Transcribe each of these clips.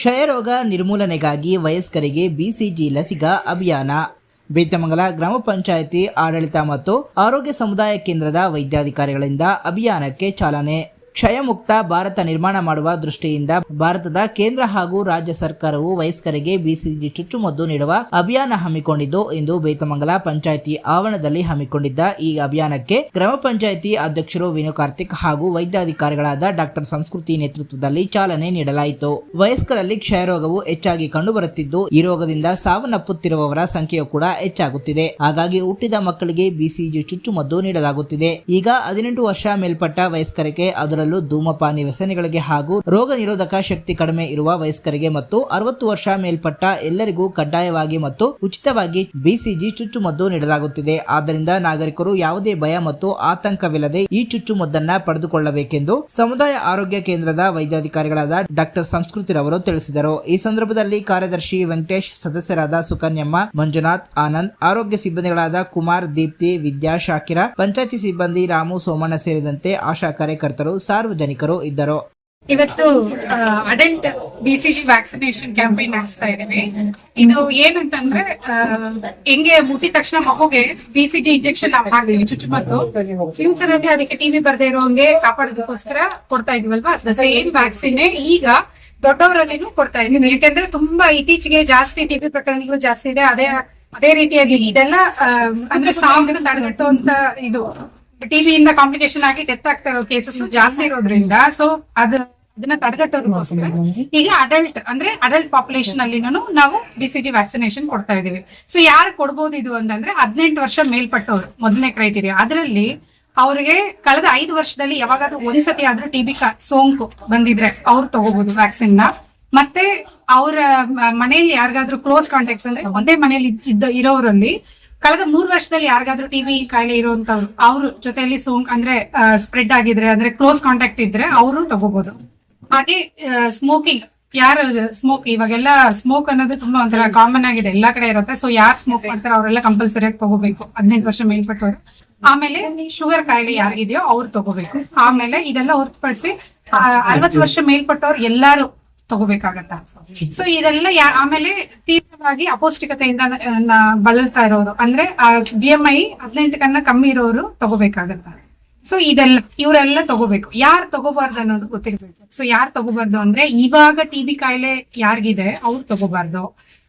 ಕ್ಷಯರೋಗ ನಿರ್ಮೂಲನೆಗಾಗಿ ವಯಸ್ಕರಿಗೆ ಬಿಸಿಜಿ ಲಸಿಕಾ ಅಭಿಯಾನ. ಬೇತಮಂಗಲ ಗ್ರಾಮ ಪಂಚಾಯಿತಿ, ಆಡಳಿತ ಮತ್ತು ಆರೋಗ್ಯ ಸಮುದಾಯ ಕೇಂದ್ರದ ವೈದ್ಯಾಧಿಕಾರಿಗಳಿಂದ ಅಭಿಯಾನಕ್ಕೆ ಚಾಲನೆ. ಕ್ಷಯಮುಕ್ತ ಭಾರತ ನಿರ್ಮಾಣ ಮಾಡುವ ದೃಷ್ಟಿಯಿಂದ ಭಾರತದ ಕೇಂದ್ರ ಹಾಗೂ ರಾಜ್ಯ ಸರ್ಕಾರವು ವಯಸ್ಕರಿಗೆ ಬಿಸಿಜಿ ಚುಚ್ಚುಮದ್ದು ನೀಡುವ ಅಭಿಯಾನ ಹಮ್ಮಿಕೊಂಡಿದ್ದು ಎಂದು ಬೇತಮಂಗಲ ಪಂಚಾಯಿತಿ ಆವರಣದಲ್ಲಿ ಹಮ್ಮಿಕೊಂಡಿದ್ದ ಈ ಅಭಿಯಾನಕ್ಕೆ ಗ್ರಾಮ ಪಂಚಾಯಿತಿ ಅಧ್ಯಕ್ಷರು ವಿನು ಕಾರ್ತಿಕ್ ಹಾಗೂ ವೈದ್ಯಾಧಿಕಾರಿಗಳಾದ ಡಾಕ್ಟರ್ ಸಂಸ್ಕೃತಿ ನೇತೃತ್ವದಲ್ಲಿ ಚಾಲನೆ ನೀಡಲಾಯಿತು. ವಯಸ್ಕರಲ್ಲಿ ಕ್ಷಯರೋಗವು ಹೆಚ್ಚಾಗಿ ಕಂಡುಬರುತ್ತಿದ್ದು, ಈ ರೋಗದಿಂದ ಸಾವನ್ನಪ್ಪುತ್ತಿರುವವರ ಸಂಖ್ಯೆಯು ಕೂಡ ಹೆಚ್ಚಾಗುತ್ತಿದೆ. ಹಾಗಾಗಿ ಹುಟ್ಟಿದ ಮಕ್ಕಳಿಗೆ ಬಿಸಿಜಿ ಚುಚ್ಚುಮದ್ದು ನೀಡಲಾಗುತ್ತಿದೆ. ಈಗ ಹದಿನೆಂಟು ವರ್ಷ ಮೇಲ್ಪಟ್ಟ ವಯಸ್ಕರಿಗೆ ಅದರಲ್ಲೂ ಧೂಮಪಾನಿ ವ್ಯಸನಿಗಳಿಗೆ ಹಾಗೂ ರೋಗ ನಿರೋಧಕ ಶಕ್ತಿ ಕಡಿಮೆ ಇರುವ ವಯಸ್ಕರಿಗೆ ಮತ್ತು ಅರವತ್ತು ವರ್ಷ ಮೇಲ್ಪಟ್ಟ ಎಲ್ಲರಿಗೂ ಕಡ್ಡಾಯವಾಗಿ ಮತ್ತು ಉಚಿತವಾಗಿ ಬಿಸಿಜಿ ಚುಚ್ಚುಮದ್ದು ನೀಡಲಾಗುತ್ತಿದೆ. ಆದ್ದರಿಂದ ನಾಗರಿಕರು ಯಾವುದೇ ಭಯ ಮತ್ತು ಆತಂಕವಿಲ್ಲದೆ ಈ ಚುಚ್ಚುಮದ್ದನ್ನ ಪಡೆದುಕೊಳ್ಳಬೇಕೆಂದು ಸಮುದಾಯ ಆರೋಗ್ಯ ಕೇಂದ್ರದ ವೈದ್ಯಾಧಿಕಾರಿಗಳಾದ ಡಾಕ್ಟರ್ ಸಂಸ್ಕೃತಿ ರವರು ತಿಳಿಸಿದರು. ಈ ಸಂದರ್ಭದಲ್ಲಿ ಕಾರ್ಯದರ್ಶಿ ವೆಂಕಟೇಶ್, ಸದಸ್ಯರಾದ ಸುಕನ್ಯಮ್ಮ, ಮಂಜುನಾಥ್, ಆನಂದ್, ಆರೋಗ್ಯ ಸಿಬ್ಬಂದಿಗಳಾದ ಕುಮಾರ್, ದೀಪ್ತಿ, ವಿದ್ಯಾ, ಶಾಕಿರ, ಪಂಚಾಯತಿ ಸಿಬ್ಬಂದಿ ರಾಮು, ಸೋಮಣ್ಣ ಸೇರಿದಂತೆ ಆಶಾ ಕಾರ್ಯಕರ್ತರು ಸಾರ್ವಜನಿಕರು ಇದ್ದರು. ಇವತ್ತು ಅಡಲ್ಟ್ ಬಿಸಿಜಿ ವ್ಯಾಕ್ಸಿನೇಷನ್ ಕ್ಯಾಂಪೇನ್ ನಡೆಸ್ತಾ ಇದ್ದೇನೆ ಇದು ಏನಂತಂದ್ರೆ ಹೆಂಗೆ ಮುಟ್ಟಿದ ತಕ್ಷಣ ಮಗುಗೆ ಬಿಸಿಜಿ ಇಂಜೆಕ್ಷನ್ ನಾವು ಚುಚ್ಚುಮದ್ದು. ಫ್ಯೂಚರ್ ಅಲ್ಲಿ ಅದಕ್ಕೆ ಟಿವಿ ಬರ್ದೇ ಇರೋಂಗೆ ಕಾಪಾಡೋದಕ್ಕೋಸ್ಕರ ಕೊಡ್ತಾ ಇದೀವಲ್ವಾ? ದ ಸೇಮ್ ವ್ಯಾಕ್ಸಿನ್ ಈಗ ದೊಡ್ಡವರಲ್ಲಿನೂ ಕೊಡ್ತಾ ಇದೀವಿ ಯಾಕಂದ್ರೆ ತುಂಬಾ ಇತ್ತೀಚೆಗೆ ಜಾಸ್ತಿ ಟಿವಿ ಪ್ರಕರಣಗಳು ಜಾಸ್ತಿ ಇದೆ. ಅದೇ ಅದೇ ರೀತಿಯಾಗಿ ಇದೆಲ್ಲ ಅಂದ್ರೆ ಸಾವು ತಡೆಗಟ್ಟುವಂತ ಇದು. ಟಿವಿಯಿಂದ ಕಾಂಪ್ಲಿಕೇಶನ್ ಆಗಿ ಡೆತ್ ಆಗ್ತಾ ಇರೋ ಕೇಸಸ್ ಜಾಸ್ತಿ ಇರೋದ್ರಿಂದ ಸೊ ಅದ ಅದನ್ನ ತಡೆಗಟ್ಟೋದಕ್ಕೋಸ್ಕರ ಈಗ ಅಡಲ್ಟ್ ಅಂದ್ರೆ ಅಡಲ್ಟ್ ಪಾಪ್ಯುಲೇಷನ್ ಅಲ್ಲಿ ನಾವು ಬಿಸಿಜಿ ವ್ಯಾಕ್ಸಿನೇಷನ್ ಕೊಡ್ತಾ ಇದೀವಿ ಸೊ ಯಾರು ಕೊಡ್ಬೋದು ಇದು ಅಂತಂದ್ರೆ ಹದಿನೆಂಟು ವರ್ಷ ಮೇಲ್ಪಟ್ಟವ್ರು ಮೊದಲನೇ ಕ್ರೈಟೀರಿಯಾ ಅದರಲ್ಲಿ ಅವ್ರಿಗೆ ಕಳೆದ ಐದು ವರ್ಷದಲ್ಲಿ ಯಾವಾಗಾದ್ರೂ ಒಂದ್ಸತಿ ಆದ್ರೂ ಟಿಬಿ ಸೋಂಕು ಬಂದಿದ್ರೆ ಅವ್ರು ತಗೋಬಹುದು ವ್ಯಾಕ್ಸಿನ್ನ. ಮತ್ತೆ ಅವರ ಮನೆಯಲ್ಲಿ ಯಾರಿಗಾದ್ರೂ ಕ್ಲೋಸ್ ಕಾಂಟ್ಯಾಕ್ಟ್ಸ್ ಅಂದ್ರೆ ಒಂದೇ ಮನೆಯಲ್ಲಿ ಇದ್ದ ಇರೋರಲ್ಲಿ ಕಳೆದ ಮೂರ್ ವರ್ಷದಲ್ಲಿ ಯಾರಿಗಾದ್ರೂ ಟಿವಿ ಕಾಯಿಲೆ ಇರುವಂತವ್ರು ಅವ್ರ ಜೊತೆಯಲ್ಲಿ ಸೋಂಕ್ ಅಂದ್ರೆ ಸ್ಪ್ರೆಡ್ ಆಗಿದ್ರೆ ಅಂದ್ರೆ ಕ್ಲೋಸ್ ಕಾಂಟ್ಯಾಕ್ಟ್ ಇದ್ರೆ ಅವರು ತಗೋಬಹುದು ಹಾಗೆ ಸ್ಮೋಕಿಂಗ್ ಯಾರು ಸ್ಮೋಕ್ ಇವಾಗೆಲ್ಲ ಸ್ಮೋಕ್ ಅನ್ನೋದು ತುಂಬಾ ಒಂಥರ ಕಾಮನ್ ಆಗಿದೆ ಎಲ್ಲಾ ಕಡೆ ಇರುತ್ತೆ. ಸೊ ಯಾರು ಸ್ಮೋಕ್ ಮಾಡ್ತಾರೆ ಅವರೆಲ್ಲ ಕಂಪಲ್ಸರಿ ಆಗಿ ತಗೋಬೇಕು. ಹದಿನೆಂಟು ವರ್ಷ ಮೇಲ್ಪಟ್ಟವರು. ಆಮೇಲೆ ಶುಗರ್ ಕಾಯಿಲೆ ಯಾರಿಗಿದೆಯೋ ಅವ್ರು ತಗೋಬೇಕು. ಆಮೇಲೆ ಇದೆಲ್ಲ ಹೊರತುಪಡಿಸಿ ಅರವತ್ತು ವರ್ಷ ಮೇಲ್ಪಟ್ಟವ್ರು ಎಲ್ಲಾರು ತಗೋಬೇಕಾಗತ್ತ? ಸೊ ಇದೆಲ್ಲ ಆಮೇಲೆ ತೀವ್ರವಾಗಿ ಅಪೌಷ್ಟಿಕತೆಯಿಂದ ಬಳಲ್ತಾ ಇರೋರು. ಅಂದ್ರೆ ಬಿ ಎಂ ಐ ಹದಿನೆಂಟಕ್ಕನ್ನ ಕಮ್ಮಿ ಇರೋರು ತಗೋಬೇಕಾಗತ್ತ. ಸೊ ಇದೆಲ್ಲ, ಇವರೆಲ್ಲ ತಗೋಬೇಕು. ಯಾರು ತಗೋಬಾರ್ದು ಅನ್ನೋದು ಗೊತ್ತಿರ್ಬೇಕು. ಸೊ ಯಾರು ತಗೋಬಾರ್ದು ಅಂದ್ರೆ ಇವಾಗ ಟಿಬಿ ಕಾಯಿಲೆ ಯಾರಿಗಿದೆ, ಅವ್ರು ತಗೋಬಾರ್ದು.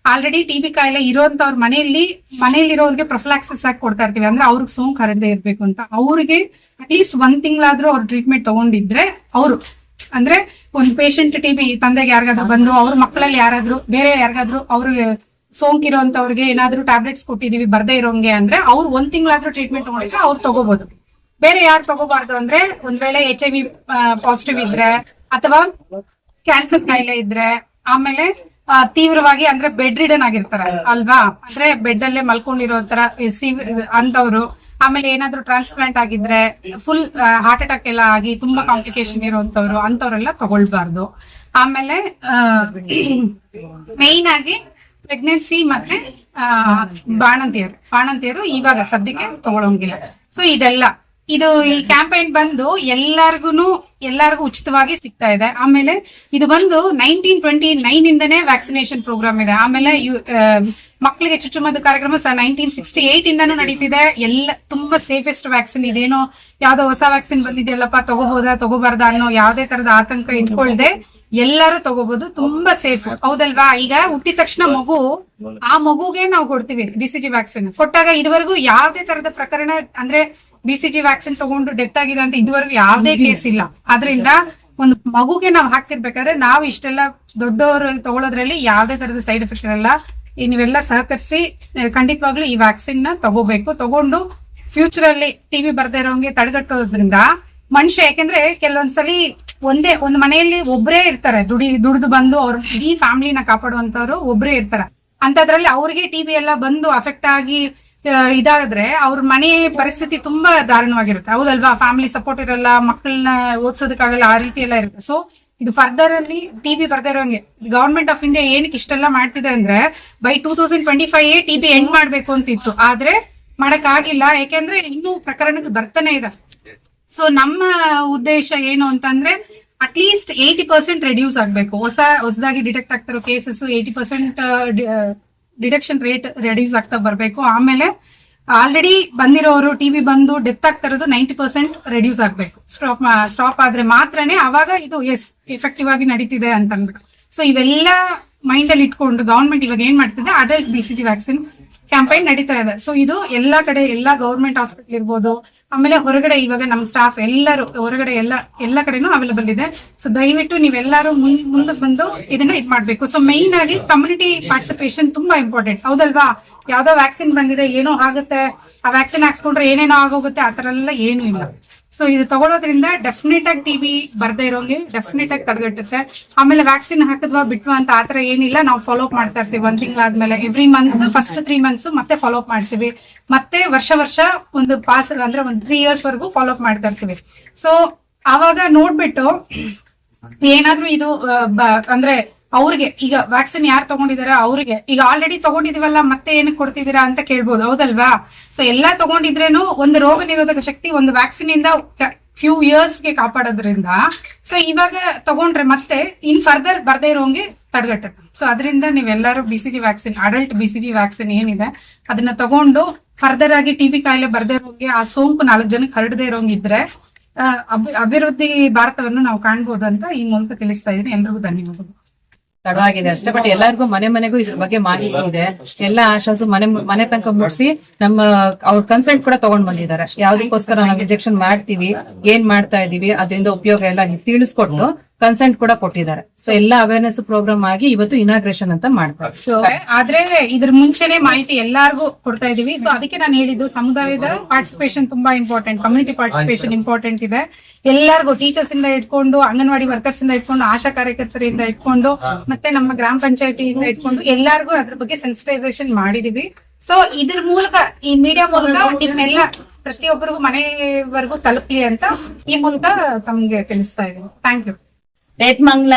ಆಲ್ರೆಡಿ ಟಿಬಿ ಕಾಯಿಲೆ ಇರೋಂತವ್ರ ಮನೆಯಲ್ಲಿ, ಮನೆಯಲ್ಲಿರೋರ್ಗೆ ಪ್ರೊಫ್ಲಾಕ್ಸಿಸ್ ಆಗಿ ಕೊಡ್ತಾ ಇರ್ತೀವಿ. ಅಂದ್ರೆ ಅವ್ರಿಗೆ ಸೋಂಕು ಹರಡದೆ ಇರ್ಬೇಕು ಅಂತ. ಅವ್ರಿಗೆ ಅಟ್ಲೀಸ್ಟ್ ಒಂದ್ ತಿಂಗಳಾದ್ರೂ ಅವ್ರ ಟ್ರೀಟ್ಮೆಂಟ್ ತಗೊಂಡಿದ್ರೆ ಅವರು. ಅಂದ್ರೆ ಒಂದು ಪೇಷಂಟ್ ಟಿಬಿ ತಂದೆಗೆ ಯಾರಿಗಾದ್ರೂ ಬಂದು ಅವ್ರ ಮಕ್ಕಳಲ್ಲಿ ಯಾರಾದ್ರೂ ಬೇರೆ ಯಾರಿಗಾದ್ರೂ ಅವ್ರಿಗೆ ಸೋಂಕಿರೋಂತವ್ರಿಗೆ ಏನಾದ್ರೂ ಟ್ಯಾಬ್ಲೆಟ್ಸ್ ಕೊಟ್ಟಿದೀವಿ ಬರ್ದೇ ಇರೋಂಗೆ ಅಂದ್ರೆ ಅವ್ರು ಒಂದ್ ತಿಂಗಳಾದ್ರೂ ಟ್ರೀಟ್ಮೆಂಟ್ ಮಾಡಿದ್ರೆ ಅವ್ರು ತಗೋಬಹುದು ಬೇರೆ ಯಾರು ತಗೋಬಾರ್ದು ಅಂದ್ರೆ ಒಂದ್ ವೇಳೆ ಎಚ್ ಐ ವಿ ಪಾಸಿಟಿವ್ ಇದ್ರೆ ಅಥವಾ ಕ್ಯಾನ್ಸರ್ ಕಾಯಿಲೆ ಇದ್ರೆ ಆಮೇಲೆ ತೀವ್ರವಾಗಿ ಅಂದ್ರೆ ಬೆಡ್ ರಿಡನ್ ಆಗಿರ್ತಾರೆ ಅಲ್ವಾ? ಅಂದ್ರೆ ಬೆಡ್ ಅಲ್ಲೇ ಮಲ್ಕೊಂಡಿರೋ ತರ ಅಂತವ್ರು ಆಮೇಲೆ ಏನಾದ್ರೂ ಟ್ರಾನ್ಸ್ಪ್ಲಾಂಟ್ ಆಗಿದ್ರೆ ಫುಲ್ ಹಾರ್ಟ್ ಅಟ್ಯಾಕ್ ಎಲ್ಲ ಆಗಿ ತುಂಬಾ ಕಾಂಪ್ಲಿಕೇಶನ್ ಇರುವಂತವ್ರು ಅಂತವ್ರೆಲ್ಲ ತಗೊಳ್ಬಾರ್ದು. ಆಮೇಲೆ ಮೇನ್ ಆಗಿ ಪ್ರೆಗ್ನೆನ್ಸಿ ಮತ್ತೆ ಬಾಣಂತಿಯರು. ಬಾಣಂತಿಯರು ಇವಾಗ ಸದ್ಯಕ್ಕೆ ತಗೊಳಂಗಿಲ್ಲ. ಸೊ ಇದೆಲ್ಲ ಇದು ಈ ಕ್ಯಾಂಪೇನ್ ಬಂದು ಎಲ್ಲಾರ್ಗುನು ಎಲ್ಲಾರ್ಗು ಉಚಿತವಾಗಿ ಸಿಗ್ತಾ ಇದೆ. ಆಮೇಲೆ ಇದು ಬಂದು ನೈನ್ಟೀನ್ ಟ್ವೆಂಟಿ ನೈನ್ ಇಂದನೇ ವ್ಯಾಕ್ಸಿನೇಷನ್ ಪ್ರೋಗ್ರಾಮ್ ಇದೆ. ಆಮೇಲೆ ಮಕ್ಕಳಿಗೆ ಚುಚ್ಚುಮದ್ದು ಕಾರ್ಯಕ್ರಮ ನೈನ್ಟೀನ್ ಸಿಕ್ಸ್ಟಿ ಏಟ್ ಇಂದಾನು ನಡೀತಿದೆ. ಎಲ್ಲ ತುಂಬಾ ಸೇಫೆಸ್ಟ್ ವ್ಯಾಕ್ಸಿನ್ ಇದೇನೋ ಯಾವ್ದೋ ಹೊಸ ವ್ಯಾಕ್ಸಿನ್ ಬಂದಿದೆಯಲ್ಲಪ್ಪ ತಗೋಬಹುದಾ ತಗೋಬಾರ್ದ ಅನ್ನೋ ಯಾವ್ದೇ ತರದ ಆತಂಕ ಇಟ್ಕೊಳ್ದೆ ಎಲ್ಲಾರು ತಗೋಬಹುದು ತುಂಬಾ ಸೇಫ್ ಹೌದಲ್ವಾ? ಈಗ ಹುಟ್ಟಿದ ತಕ್ಷಣ ಮಗು ಆ ಮಗುಗೆ ನಾವು ಕೊಡ್ತೀವಿ ಡಿಸಿಜಿ ವ್ಯಾಕ್ಸಿನ್ ಕೊಟ್ಟಾಗ ಇದುವರೆಗೂ ಯಾವ್ದೇ ತರದ ಪ್ರಕರಣ ಅಂದ್ರೆ ಬಿಸಿಜಿ ವ್ಯಾಕ್ಸಿನ್ ತಗೊಂಡು ಡೆತ್ ಆಗಿದೆ ಅಂತ ಇದುವರೆಗೂ ಯಾವ್ದೇ ಕೇಸ್ ಇಲ್ಲ. ಆದ್ರಿಂದ ಒಂದು ಮಗುಗೆ ನಾವು ಹಾಕ್ತಿರ್ಬೇಕಾದ್ರೆ ನಾವು ಇಷ್ಟೆಲ್ಲ ದೊಡ್ಡವರು ತಗೊಳ್ಳೋದ್ರಲ್ಲಿ ಯಾವ್ದೇ ತರದ ಸೈಡ್ ಎಫೆಕ್ಟ್ ಇರಲ್ಲ. ನೀವೆಲ್ಲ ಸಹಕರಿಸಿ ಖಂಡಿತವಾಗ್ಲು ಈ ವ್ಯಾಕ್ಸಿನ್ನ ತಗೋಬೇಕು. ತಗೊಂಡು ಫ್ಯೂಚರ್ ಅಲ್ಲಿ ಟಿವಿ ಬರ್ದೇ ಇರೋಂಗೆ ತಡೆಗಟ್ಟೋದ್ರಿಂದ ಮನುಷ್ಯ ಯಾಕೆಂದ್ರೆ ಕೆಲವೊಂದ್ಸಲಿ ಒಂದೇ ಒಂದ್ ಮನೆಯಲ್ಲಿ ಒಬ್ರೇ ಇರ್ತಾರೆ. ದುಡಿ ದುಡಿದು ಬಂದು ಅವ್ರ ಇಡೀ ಫ್ಯಾಮಿಲಿನ ಕಾಪಾಡುವಂತವ್ರು ಒಬ್ರೇ ಇರ್ತಾರೆ. ಅಂತದ್ರಲ್ಲಿ ಅವ್ರಿಗೆ ಟಿವಿ ಎಲ್ಲ ಬಂದು ಅಫೆಕ್ಟ್ ಆಗಿ ಇದಾದ್ರೆ ಅವ್ರ ಮನೆ ಪರಿಸ್ಥಿತಿ ತುಂಬಾ ದಾರುಣವಾಗಿರುತ್ತೆ. ಹೌದಲ್ವಾ? ಫ್ಯಾಮಿಲಿ ಸಪೋರ್ಟ್ ಇರಲ್ಲ, ಮಕ್ಕಳನ್ನ ಓದ್ಸೋದಕ್ಕಾಗಲ್ಲ, ಆ ರೀತಿ ಎಲ್ಲ ಇರುತ್ತೆ. ಸೊ ಇದು ಫರ್ದರ್ ಅಲ್ಲಿ ಟಿಬಿ ಬರ್ತಾ ಇರೋಂಗೆ. ಗವರ್ಮೆಂಟ್ ಆಫ್ ಇಂಡಿಯಾ ಏನಕ್ಕೆ ಇಷ್ಟೆಲ್ಲ ಮಾಡ್ತಿದೆ ಅಂದ್ರೆ by two thousand twenty five TB end ಮಾಡ್ಬೇಕು ಅಂತ ಇತ್ತು ಆದ್ರೆ ಮಾಡಕ್ ಆಗಿಲ್ಲ ಯಾಕೆಂದ್ರೆ ಇನ್ನೂ ಪ್ರಕರಣಗಳು ಬರ್ತಾನೆ ಇದೆ. ಸೊ ನಮ್ಮ ಉದ್ದೇಶ ಏನು ಅಂತಂದ್ರೆ ಅಟ್ಲೀಸ್ಟ್ ಏಯ್ಟಿ ಪರ್ಸೆಂಟ್ ರೆಡ್ಯೂಸ್ ಆಗ್ಬೇಕು. ಹೊಸ, ಹೊಸದಾಗಿ ಡಿಟೆಕ್ಟ್ ಆಗ್ತಿರೋ cases eighty percent detection rate reduce ಆಗ್ತಾ ಬರಬೇಕು. ಆಮೇಲೆ ಆಲ್ರೆಡಿ ಬಂದಿರೋರು ಟಿವಿ ಬಂದು ಡೆತ್ ಆಗ್ತಾ ಇರೋದು ನೈಂಟಿ ಪರ್ಸೆಂಟ್ ರೆಡ್ಯೂಸ್ ಆಗ್ಬೇಕು. ಸ್ಟಾಪ್ ಸ್ಟಾಪ್ ಆದ್ರೆ ಮಾತ್ರನೇ ಅವಾಗ ಇದು ಎಸ್ ಎಫೆಕ್ಟಿವ್ ಆಗಿ ನಡೀತಿದೆ ಅಂತ ಅಂದ್ಬಿಟ್ಟು ಸೊ ಇವೆಲ್ಲ ಮೈಂಡ್ ಅಲ್ಲಿ ಇಟ್ಕೊಂಡು ಗವರ್ಮೆಂಟ್ ಇವಾಗ ಏನ್ ಮಾಡ್ತಿದೆ? Adult B C G vaccine campaign ನಡೀತಾ ಇದೆ. ಸೊ ಇದು ಎಲ್ಲಾ ಕಡೆ ಎಲ್ಲಾ ಗೌರ್ಮೆಂಟ್ ಹಾಸ್ಪಿಟಲ್ ಇರ್ಬೋದು. ಆಮೇಲೆ ಹೊರಗಡೆ ಇವಾಗ ನಮ್ಮ ಸ್ಟಾಫ್ ಎಲ್ಲರೂ ಹೊರಗಡೆ ಎಲ್ಲ ಎಲ್ಲ ಕಡೆನೂ ಅವೈಲೇಬಲ್ ಇದೆ. ಸೊ ದಯವಿಟ್ಟು ನೀವೆಲ್ಲರೂ ಮುಂದ್ ಮುಂದಕ್ಕೆ ಬಂದು ಇದನ್ನ ಇದ್ ಮಾಡ್ಬೇಕು. ಸೊ ಮೈನ್ ಆಗಿ ಕಮ್ಯುನಿಟಿ ಪಾರ್ಟಿಸಿಪೇಷನ್ ತುಂಬಾ ಇಂಪಾರ್ಟೆಂಟ್ ಹೌದಲ್ವಾ? ಯಾವ್ದೋ ವ್ಯಾಕ್ಸಿನ್ ಬಂದಿದೆ, ಏನೋ ಆಗುತ್ತೆ. ಆ ವ್ಯಾಕ್ಸಿನ್ ಹಾಕ್ಸ್ಕೊಂಡ್ರೆ ಏನೇನೋ ಆಗೋಗುತ್ತೆ ಆತರ ಎಲ್ಲ ಏನು ಇಲ್ಲ. ಸೊ ಇದು ತಗೊಳೋದ್ರಿಂದ ಡೆಫಿನೆಟ್ ಆಗಿ ಟಿವಿ ಬರ್ದೇ ಇರೋಂಗೆ ಡೆಫಿನೆಟ್ ಆಗಿ ತಡೆಗಟ್ಟುತ್ತೆ. ಆಮೇಲೆ ವ್ಯಾಕ್ಸಿನ್ ಹಾಕಿದ್ವಾ, ಬಿಟ್ವಾ ಅಂತ ಆತರ ಏನಿಲ್ಲ. ನಾವು ಫಾಲೋ ಅಪ್ ಮಾಡ್ತಾ ಇರ್ತೀವಿ. ಒಂದ್ ತಿಂಗಳಾದ್ಮೇಲೆ every month first three months ಮತ್ತೆ ಫಾಲೋ ಅಪ್ ಮಾಡ್ತೀವಿ. ಮತ್ತೆ ವರ್ಷ ವರ್ಷ ಒಂದು ಪಾಸ್ ಅಂದ್ರೆ ಒಂದ್ ತ್ರೀ ಇಯರ್ಸ್ ವರೆಗೂ ಫಾಲೋ ಅಪ್ ಮಾಡ್ತಾ ಇರ್ತೀವಿ. ಸೊ ಆವಾಗ ನೋಡ್ಬಿಟ್ಟು ಏನಾದ್ರೂ ಇದು ಅಂದ್ರೆ ಅವ್ರಿಗೆ, ಈಗ ವ್ಯಾಕ್ಸಿನ್ ಯಾರು ತಗೊಂಡಿದಾರ ಅವ್ರಿಗೆ. ಈಗ ಆಲ್ರೆಡಿ ತಗೊಂಡಿದೀವಲ್ಲ, ಮತ್ತೆ ಏನಕ್ಕೆ ಕೊಡ್ತಿದ್ದೀರಾ ಅಂತ ಕೇಳ್ಬೋದು, ಹೌದಲ್ವಾ? ಸೊ ಎಲ್ಲಾ ತಗೊಂಡಿದ್ರೇನು ಒಂದು ರೋಗ ನಿರೋಧಕ ಶಕ್ತಿ ಒಂದು ವ್ಯಾಕ್ಸಿನ್ ಇಂದ ಫ್ಯೂ ಇಯರ್ಸ್ಗೆ ಕಾಪಾಡೋದ್ರಿಂದ ಸೊ ಇವಾಗ ತಗೊಂಡ್ರೆ ಮತ್ತೆ ಇನ್ ಫರ್ದರ್ ಬರ್ದೇ ಇರೋಂಗೆ ತಡೆಗಟ್ಟುತ್ತೆ. ಸೊ ಅದರಿಂದ ನೀವೆಲ್ಲರೂ B C G vaccine adult B C G vaccine ಏನಿದೆ, ಅದನ್ನ ತಗೊಂಡು ಫರ್ದರ್ ಆಗಿ ಟಿಬಿ ಕಾಯಿಲೆ ಬರ್ದೇ ಇರೋಂಗೆ, ಆ ಸೋಂಕು ನಾಲ್ಕು ಜನಕ್ಕೆ ಹರಡದೇ ಇರೋಂಗಿದ್ರೆ ಅಭಿವೃದ್ಧಿ ಭಾರತವನ್ನು ನಾವು ಕಾಣ್ಬೋದು ಅಂತ ಈ ಮೂಲಕ ತಿಳಿಸ್ತಾ ಇದ್ದೀನಿ. ಎಲ್ರಿಗೂ ಧನ್ಯವಾದಗಳು. ತಡವಾಗಿದೆ. ಅಷ್ಟೇ ಬಟ್ ಎಲ್ಲರಿಗೂ ಮನೆ ಮನೆಗೂ ಇದ್ರ ಬಗ್ಗೆ ಮಾಹಿತಿ ಇದೆ. ಎಲ್ಲಾ ಆಶಾಸು ಮನೆ ಮನೆ ತನಕ ಮುಟ್ಸಿ ನಮ್ಮ ಅವ್ರ ಕನ್ಸಲ್ಟ್ ಕೂಡ ತಗೊಂಡ್ ಬಂದಿದ್ದಾರೆ. ಯಾವ್ದಕ್ಕೋಸ್ಕರ ನಾವು ಇಂಜೆಕ್ಷನ್ ಮಾಡ್ತೀವಿ ಏನ್ ಮಾಡ್ತಾ ಇದೀವಿ ಅದರಿಂದ ಉಪಯೋಗ ಎಲ್ಲ ತಿಳಿಸ್ಕೊಟ್ಟು ಕನ್ಸೆಂಟ್ ಕೂಡ ಕೊಟ್ಟಿದ್ದಾರೆ. ಸೊ ಎಲ್ಲ ಅವೇರ್ನೆಸ್ ಪ್ರೋಗ್ರಾಮ್ ಆಗಿ ಇವತ್ತು ಇನಾಗ್ರೇಷನ್ ಅಂತ ಮಾಡ್ತಾರೆ ಸೊ ಆದ್ರೆ ಇದ್ರ ಮುಂಚೆನೆ ಮಾಹಿತಿ ಎಲ್ಲಾರ್ಗೂ ಕೊಡ್ತಾ ಇದೀವಿ ಸೊ ಅದಕ್ಕೆ ನಾನು ಹೇಳಿದ್ದು ಸಮುದಾಯದ ಪಾರ್ಟಿಸಿಪೇಷನ್ ತುಂಬಾ ಇಂಪಾರ್ಟೆಂಟ್ ಕಮ್ಯುನಿಟಿ ಪಾರ್ಟಿಸಿಪೇಷನ್ ಇಂಪಾರ್ಟೆಂಟ್ ಇದೆ. ಎಲ್ಲಾರ್ಗೂ ಟೀಚರ್ಸ್ ಇಂದ ಇಟ್ಕೊಂಡು ಅಂಗನವಾಡಿ ವರ್ಕರ್ಸ್ ಇಂದ ಇಟ್ಕೊಂಡು ಆಶಾ ಕಾರ್ಯಕರ್ತರಿಂದ ಇಟ್ಕೊಂಡು ಮತ್ತೆ ನಮ್ಮ ಗ್ರಾಮ ಪಂಚಾಯತಿಯಿಂದ ಇಟ್ಕೊಂಡು ಎಲ್ಲಾರ್ಗು ಅದ್ರ ಬಗ್ಗೆ ಸೆನ್ಸಿಟೈಸೇಷನ್ ಮಾಡಿದೀವಿ. ಸೊ ಇದ್ರ ಮೂಲಕ ಈ ಮೀಡಿಯಾ ಮೂಲಕ ಇದನ್ನೆಲ್ಲ ಪ್ರತಿಯೊಬ್ಬರಿಗೂ ಮನೆವರೆಗೂ ತಲುಪಲಿ ಅಂತ ಈ ಮೂಲಕ ತಮ್ಗೆ ತಿಳಿಸ್ತಾ ಇದ್ದೀನಿ. Thank you Bethamangala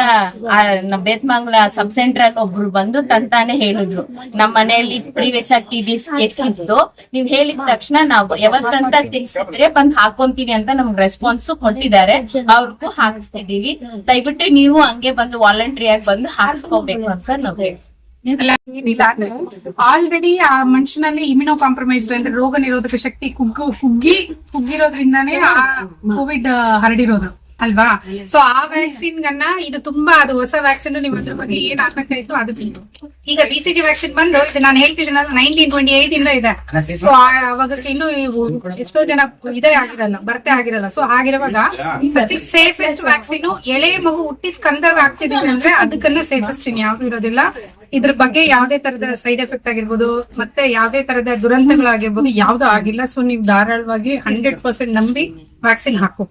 Bethamangala sub centre ಅಲ್ಲಿ ಒಬ್ರು ಬಂದು ತಂತಾನೆ ಹೇಳಿದ್ರು. ನಮ್ ಮನೆಯಲ್ಲಿ ಪ್ರೀವಿಯಸ್ ಆಗಿ ಟಿವಿ ಇತ್ತು. ನೀವ್ ಹೇಳಿದ ತಕ್ಷಣ ನಾವು ಯಾವತ್ತಂತ ತಿಳಿಸಿದ್ರೆ ಬಂದ್ ಹಾಕೊಂತೀವಿ ಅಂತ ನಮ್ಗ್ ರೆಸ್ಪಾನ್ಸ್ ಕೊಟ್ಟಿದ್ದಾರೆ. ಅವ್ರಿಗೂ ಹಾಕಿಸ್ತಿದೀವಿ ದಯವಿಟ್ಟು ನೀವು ಹಂಗೆ ಬಂದು ವಾಲಂಟ್ರಿ ಆಗಿ ಬಂದು ಹಾಕ್ಸ್ಕೋಬೇಕು ಅಂತ ನಾವ್ ಆಲ್ರೆಡಿ ಆ ಮನುಷ್ಯನಲ್ಲಿ ಇಮ್ಯುನೋ ಕಾಂಪ್ರಮೈಸ್ಡ್ ಅಂದ್ರೆ ರೋಗ ನಿರೋಧಕ ಶಕ್ತಿ ಕುಗ್ಗು ಕುಗ್ಗಿ ಕುಗ್ಗಿರೋದ್ರಿಂದಾನೇ ಆ ಕೋವಿಡ್ ಹರಡಿರೋದು. ಅಲ್ವಾ? ಸೊ ಆ ವ್ಯಾಕ್ಸಿನ್ ಗನ್ನ ಇದು ತುಂಬಾ ಅದು ಹೊಸ ವ್ಯಾಕ್ಸಿನ್ ನೀವು ಅದ್ರ ಬಗ್ಗೆ ಏನ್ ಆತಂಕ ಇತ್ತು ಅದು ಬಿಟ್ಟು ಈಗ ಬಿ ಸಿ ಜಿ ವ್ಯಾಕ್ಸಿನ್ ಬಂದು ಇದು ನಾನು ಹೇಳ್ತಿದ್ದೀನಿ ನೈನ್ಟೀನ್ ಟ್ವೆಂಟಿ ಏಟ್ ಇಂದ ಇದೆ. ಸೊ ಅವಾಗ ಇನ್ನು ಎಷ್ಟೋ ಜನ ಇದೇ ಆಗಿರಲ್ಲ ಬರ್ತೆ ಆಗಿರಲ್ಲ. ಸೊ ಆಗಿರುವಾಗ ಸೇಫೆಸ್ಟ್ ವ್ಯಾಕ್ಸಿನ್ ಎಳೆ ಮಗು ಹುಟ್ಟಿದ ಕಂದಾಗ ಆಗ್ತಿದೀವಿ ಅಂದ್ರೆ ಅದಕ್ಕನ್ನ ಸೇಫೆಸ್ಟ್ ಇನ್ ಯಾವ್ದು ಇರೋದಿಲ್ಲ. ಇದ್ರ ಬಗ್ಗೆ ಯಾವ್ದೇ ತರದ ಸೈಡ್ ಎಫೆಕ್ಟ್ ಆಗಿರ್ಬೋದು ಮತ್ತೆ ಯಾವ್ದೇ ತರದ ದುರಂತಗಳಾಗಿರ್ಬೋದು ಯಾವ್ದು ಆಗಿಲ್ಲ. ಸೊ ನೀವು ಧಾರಾಳವಾಗಿ ಹಂಡ್ರೆಡ್ ಪರ್ಸೆಂಟ್ ನಂಬಿ ವ್ಯಾಕ್ಸಿನ್ ಹಾಕೋ.